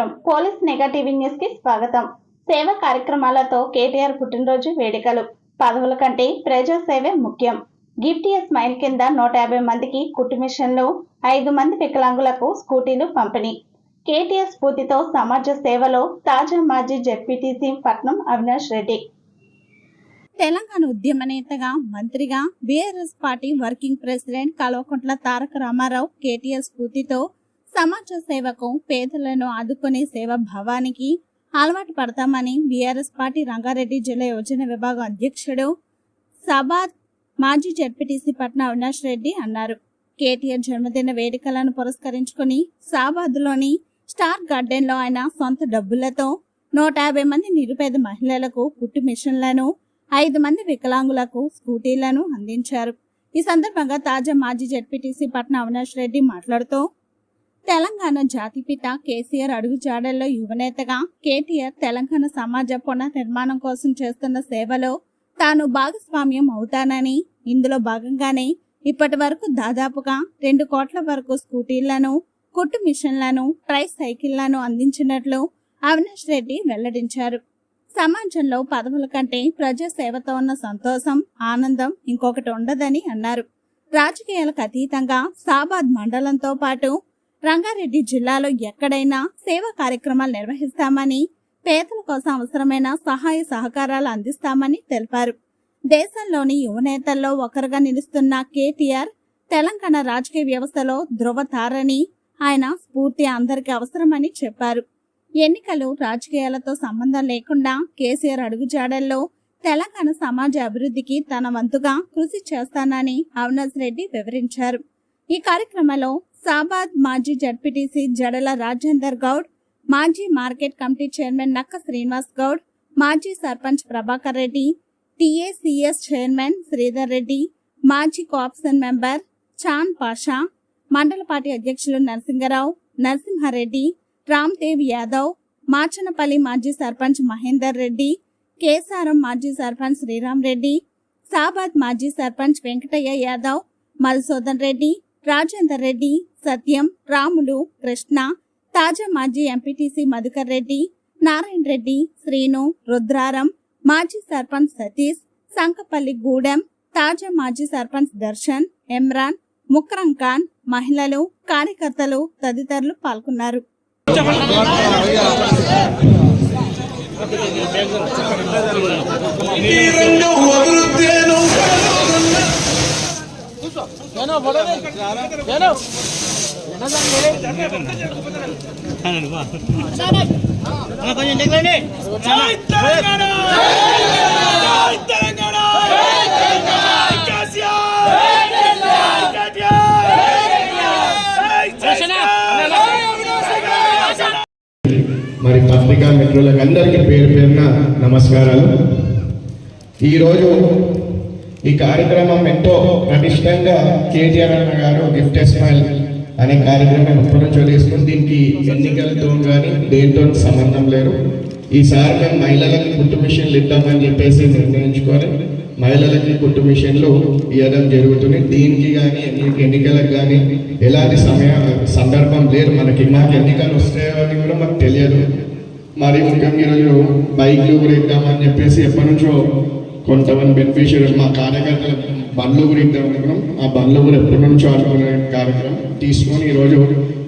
నమస్కారం. Police negative న్యూస్కి స్వాగతం. సేవా కార్యక్రమాలతో కేటీఆర్ పుట్టినరోజు వేడుకలు. పదవుల కంటే ప్రజా సేవే ముఖ్యం. గిఫ్ట్ ఏ స్మైల్ కింద నూట యాభై మందికి కుట్టు మిషన్లు ఐదు మంది వికలాంగులకు స్కూటీలు పంపిణీ. కేటీఆర్ స్ఫూర్తితో సమాజ సేవలో తాజా మాజీ జెడ్పీటీసీ పట్నం అవినాష్ రెడ్డి. తెలంగాణ ఉద్యమ నేతగా మంత్రిగా BRS party working president Kalvakuntla Taraka Ramarao KTR స్ఫూర్తితో సమాజ సేవకు పేదలను ఆదుకునే సేవ భావానికి అలవాటు పడతామని బీఆర్ఎస్ పార్టీ రంగారెడ్డి జిల్లా యోజన విభాగం అధ్యక్షుడు సబాద్ మాజీ జడ్పీటీసీ పట్న అవినాష్ రెడ్డి అన్నారు. కేటీఆర్ జన్మదిన వేడుకలను పురస్కరించుకుని సాబాద్లోని స్టార్ గార్డెన్లో ఆయన సొంత డబ్బులతో నూట యాభై మంది నిరుపేద మహిళలకు కుట్టు మిషన్లను ఐదు మంది వికలాంగులకు స్కూటీలను అందించారు. ఈ సందర్భంగా తాజా మాజీ జడ్పీటీసీ పట్న అవినాష్ రెడ్డి మాట్లాడుతూ తెలంగాణ జాతిపిత కేసీఆర్ అడుగుజాడల్లో యువనేతగా కేటీఆర్ తెలంగాణ సమాజ పునర్నిర్మాణం కోసం చేస్తున్న సేవలో తాను భాగస్వామ్యం అవుతానని ఇందులో భాగంగానే ఇప్పటి వరకు దాదాపుగా రెండు కోట్ల వరకు స్కూటీలను కుట్టు మిషన్లను ట్రై సైకిళ్ళను అందించినట్లు అవినాష్ రెడ్డి వెల్లడించారు. సమాజంలో పదవుల కంటే ప్రజా సేవతో ఉన్న సంతోషం ఆనందం ఇంకొకటి ఉండదని అన్నారు. రాజకీయాలకు అతీతంగా సాబాద్ మండలంతో పాటు రంగారెడ్డి జిల్లాలో ఎక్కడైనా సేవా కార్యక్రమాలు నిర్వహిస్తామని పేదల కోసం అవసరమైన సహాయ సహకారాలు అందిస్తామని తెలిపారు. దేశంలోని యువనేతల్లో ఒకరుగా నిలుస్తున్న కేటీఆర్ తెలంగాణ రాజకీయ వ్యవస్థలో ధృవతారని ఆయన స్ఫూర్తి అందరికీ అవసరమని చెప్పారు. ఎన్నికలు రాజకీయాలతో సంబంధం లేకుండా కేసీఆర్ అడుగుజాడల్లో తెలంగాణ సమాజ అభివృద్ధికి తన వంతుగా కృషి చేస్తానని అవినాష్ రెడ్డి వివరించారు. ఈ కార్యక్రమంలో సాబాద్ మాజీ జడ్పీటీసీ జడల రాజేందర్ గౌడ్ మాజీ మార్కెట్ కమిటీ చైర్మన్ నక్క శ్రీనివాస్ గౌడ్ మాజీ సర్పంచ్ ప్రభాకర్ రెడ్డి టీఏసీఎస్ చైర్మన్ శ్రీధర్ రెడ్డి మాజీ కోఆప్షన్ మెంబర్ చాన్ పాషా మండల పార్టీ అధ్యక్షులు నరసింగరావు నరసింహారెడ్డి రామ్దేవ్ యాదవ్ మాచనపల్లి మాజీ సర్పంచ్ మహేందర్ రెడ్డి కేసారం మాజీ సర్పంచ్ శ్రీరామ్ రెడ్డి సాబాద్ మాజీ సర్పంచ్ వెంకటయ్య యాదవ్ మధుసూదన్ రెడ్డి రాజేందర్ రెడ్డి సత్యం రాములు కృష్ణ తాజా మాజీ ఎంపీటీసీ మధుకర్ రెడ్డి నారాయణ రెడ్డి శ్రీను రుద్రారం మాజీ సర్పంచ్ సతీష్ సంకపల్లి గూడెం తాజా మాజీ సర్పంచ్ దర్శన్ ఇమ్రాన్ ముక్రం ఖాన్ మహిళలు కార్యకర్తలు తదితరులు పాల్గొన్నారు. రెండు మరి పత్రికా మిత్రులకు అందరికీ పేరు పేరున నమస్కారాలు. ఈరోజు ఈ కార్యక్రమం ఎంతో ప్రతిష్టంగా కేటీఆర్ అన్న గారు గిఫ్ట్ స్మైల్ అనే కార్యక్రమం ఎప్పటి నుంచో తీసుకుని దీనికి ఎన్నికలతో కానీ దేంతో సంబంధం లేరు. ఈసారి మేము మహిళలకి కుట్టు మిషన్లు ఇద్దామని చెప్పేసి నిర్ణయించుకొని మహిళలకి కుట్టు మిషన్లు ఇవ్వడం జరుగుతుంది దీనికి కానీ ఎన్నికలకు కానీ ఎలాంటి సమయ సందర్భం లేదు. మనకి మాకు ఎన్నికలు వస్తాయో అని కూడా మాకు తెలియదు. మరి ముఖ్యంగా ఈరోజు బైక్లు కూడా ఇద్దామని చెప్పేసి ఎప్పటి నుంచో కొంతమంది బెనిఫిషియరీస్ మా కార్యకర్తల బండ్లు కూడా అనుకున్నాం. ఆ బండ్లు కూడా ఎప్పటి నుంచో ఆడుకునే కార్యక్రమం. తీసుకొని ఈరోజు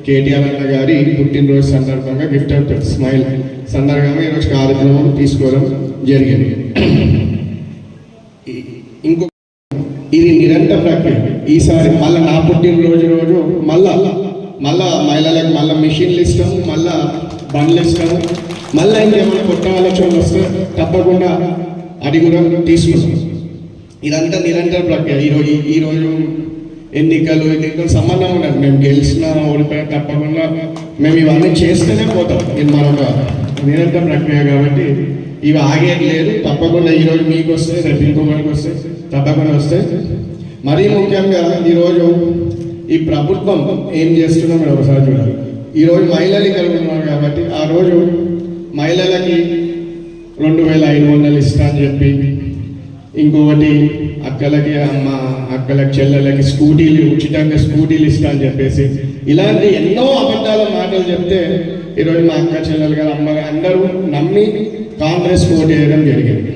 కేటీఆర్ అన్న గారి పుట్టినరోజు సందర్భంగా గిఫ్ట్ అండ్ స్మైల్ సందర్భంగా ఈరోజు కార్యక్రమం తీసుకోవడం జరిగింది. ఇంకొక ఇంకో ఇది నిరంతర ప్రక్రియ. ఈసారి మళ్ళీ నా పుట్టినరోజు రోజు మళ్ళా మళ్ళా మహిళలకు మళ్ళీ మిషన్లు ఇస్తాము మళ్ళా బండ్లు ఇస్తాము మళ్ళీ ఇంకేమైనా కొత్త ఆలోచనలు వస్తే తప్పకుండా అది కూడా తీసుకున్నాం. ఇదంతా నిరంతర ప్రక్రియ ఈరోజు ఈరోజు ఎన్నికలు ఎన్నికలు సంబంధం ఉండదు. మేము గెలిచినా ఓడిపోయిన తప్పకుండా మేము ఇవన్నీ చేస్తూనే పోతాం. ఇది మరొక నిరంతర ప్రక్రియ కాబట్టి ఇవి ఆగేది లేదు తప్పకుండా ఈరోజు మీకు వస్తే రేపు ఇంకొకరికి వస్తే తప్పకుండా వస్తే. మరీ ముఖ్యంగా ఈరోజు ఈ ప్రభుత్వం ఏం చేస్తుందో మీరు ఒకసారి చూడాలి. ఈరోజు మహిళలు ఇక్కడ ఉన్నారు కాబట్టి ఆ రోజు మహిళలకి రెండు వేల ఐదు. వందలు ఇస్తా అని చెప్పి ఇంకొకటి అక్కలకి అమ్మ అక్కలకి చెల్లెలకి స్కూటీలు ఉచితంగా స్కూటీలు ఇస్తా అని చెప్పేసి ఇలాంటి ఎన్నో అబద్ధాల మాటలు చెప్తే ఈరోజు మా అక్క చెల్లెలు గారు అమ్మ అందరూ నమ్మి కాంగ్రెస్ ఓటు వేయడం జరిగింది.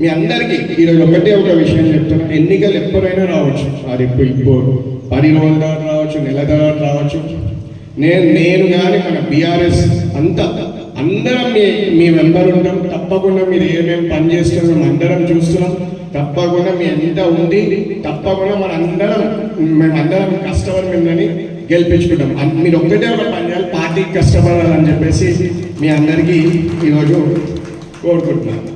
మీ అందరికీ ఈరోజు ఒకటే ఒక విషయం చెప్తున్నా ఎన్నికలు ఎప్పుడైనా రావచ్చు. అది ఇప్పుడు ఇప్పుడు పది రోజుల తర్వాత రావచ్చు నెల తర్వాత రావచ్చు. నేను నేను కానీ మన బీఆర్ఎస్ అంతా అందరం మీ మీ మెంబర్ ఉంటాం. తప్పకుండా మీరు ఏమేమి పని చేస్తున్నాం అందరం చూస్తున్నాం. తప్పకుండా మీ ఎంత ఉంది. తప్పకుండా మన అందరం మేమందరం కష్టపడి మిమ్మల్ని గెలిపించుకుంటాం. మీరు ఒక్కటే ఒక పని చేయాలి. పార్టీకి కష్టపడాలని చెప్పేసి మీ అందరికీ ఈరోజు కోరుకుంటున్నాను.